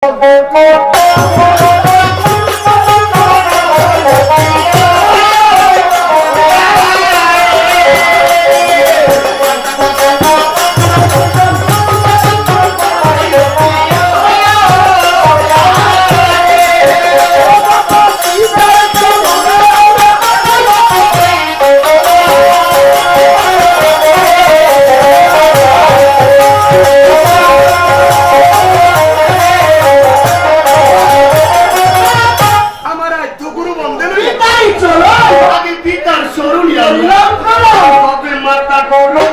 Oh, চলো। আগে পিতার স্মরণ করো তবে মাতা গৌরব